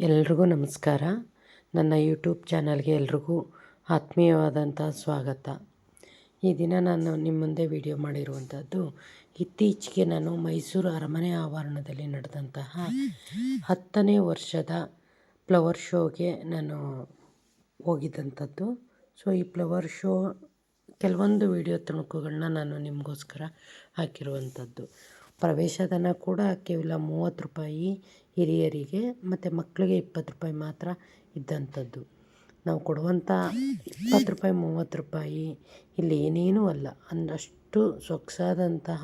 ಎಲ್ರಿಗೂ ನಮಸ್ಕಾರ. ನನ್ನ ಯೂಟ್ಯೂಬ್ ಚಾನಲ್ಗೆ ಎಲ್ರಿಗೂ ಆತ್ಮೀಯವಾದಂಥ ಸ್ವಾಗತ. ಈ ದಿನ ನಾನು ನಿಮ್ಮ ಮುಂದೆ ವಿಡಿಯೋ ಮಾಡಿರುವಂಥದ್ದು ಇತ್ತೀಚೆಗೆ ನಾನು ಮೈಸೂರು ಅರಮನೆ ಆವರಣದಲ್ಲಿ ನಡೆದಂತಹ ಹತ್ತನೇ ವರ್ಷದ ಫ್ಲವರ್ ಶೋಗೆ ನಾನು ಹೋಗಿದ್ದಂಥದ್ದು. ಸೊ, ಈ ಫ್ಲವರ್ ಶೋ ಕೆಲವೊಂದು ವಿಡಿಯೋ ತುಣುಕುಗಳನ್ನ ನಾನು ನಿಮಗೋಸ್ಕರ ಹಾಕಿರುವಂಥದ್ದು. ಪ್ರವೇಶಧನ ಕೂಡ ಕೇವಲ ಮೂವತ್ತು ರೂಪಾಯಿ ಹಿರಿಯರಿಗೆ ಮತ್ತು ಮಕ್ಕಳಿಗೆ ಇಪ್ಪತ್ತು ರೂಪಾಯಿ ಮಾತ್ರ ಇದ್ದಂಥದ್ದು. ನಾವು ಕೊಡುವಂಥ ಇಪ್ಪತ್ತು ರೂಪಾಯಿ, ಮೂವತ್ತು ರೂಪಾಯಿ ಇಲ್ಲಿ ಏನೇನೂ ಅಲ್ಲ. ಅಂದಷ್ಟು ಸೊಗಸಾದಂತಹ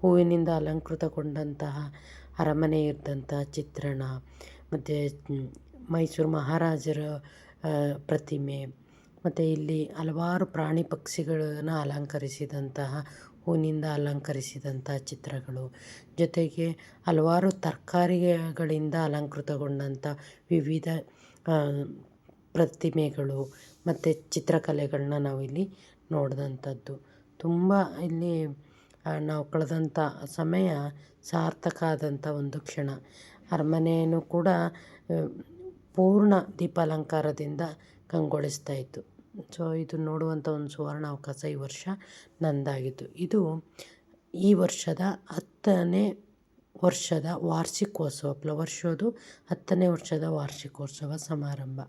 ಹೂವಿನಿಂದ ಅಲಂಕೃತಗೊಂಡಂತಹ ಅರಮನೆ ಇದ್ದಂಥ ಚಿತ್ರಣ, ಮತ್ತು ಮೈಸೂರು ಮಹಾರಾಜರ ಪ್ರತಿಮೆ ಮತ್ತು ಇಲ್ಲಿ ಹಲವಾರು ಪ್ರಾಣಿ ಪಕ್ಷಿಗಳನ್ನು ಅಲಂಕರಿಸಿದಂತಹ ಹೂವಿನಿಂದ ಅಲಂಕರಿಸಿದಂತಹ ಚಿತ್ರಗಳು. ಜೊತೆಗೆ ಹಲವಾರು ತರಕಾರಿಗಳಿಂದ ಅಲಂಕೃತಗೊಂಡಂಥ ವಿವಿಧ ಪ್ರತಿಮೆಗಳು ಮತ್ತು ಚಿತ್ರಕಲೆಗಳನ್ನ ನಾವಿಲ್ಲಿ ನೋಡಿದಂಥದ್ದು. ತುಂಬ ಇಲ್ಲಿ ನಾವು ಕಳೆದಂಥ ಸಮಯ ಸಾರ್ಥಕ ಆದಂಥ ಒಂದು ಕ್ಷಣ. ಅರಮನೆಯನ್ನು ಕೂಡ ಪೂರ್ಣ ದೀಪಾಲಂಕಾರದಿಂದ ಕಂಗೊಳಿಸ್ತಾ ಇತ್ತು ಸೊ, ಇದು ನೋಡುವಂಥ ಒಂದು ಸುವರ್ಣ ಅವಕಾಶ ಈ ವರ್ಷ ನಂದಾಗಿತ್ತು. ಇದು ಈ ವರ್ಷದ ಹತ್ತನೇ ವರ್ಷದ ವಾರ್ಷಿಕೋತ್ಸವ, ಫ್ಲವರ್ ಶೋದು ಹತ್ತನೇ ವರ್ಷದ ವಾರ್ಷಿಕೋತ್ಸವ ಸಮಾರಂಭ.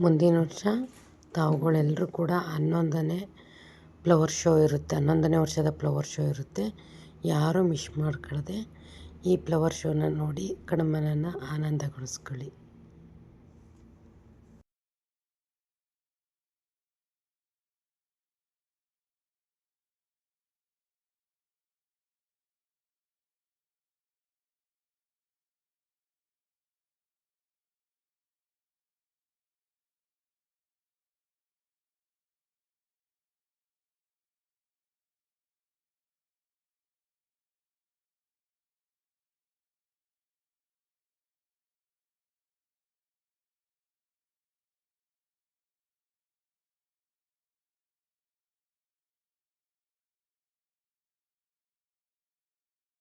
ಮುಂದಿನ ವರ್ಷ ತಾವುಗಳೆಲ್ಲರೂ ಕೂಡ ಹನ್ನೊಂದನೇ ಫ್ಲವರ್ ಶೋ ಇರುತ್ತೆ. ಹನ್ನೊಂದನೇ ವರ್ಷದ ಫ್ಲವರ್ ಶೋ ಇರುತ್ತೆ. ಯಾರೂ ಮಿಸ್ ಮಾಡ್ಕೊಳ್ಳದೆ ಈ ಫ್ಲವರ್ ಶೋನ ನೋಡಿ ಕಣ್ಮನನ್ನು ಆನಂದಗೊಳಿಸ್ಕೊಳ್ಳಿ.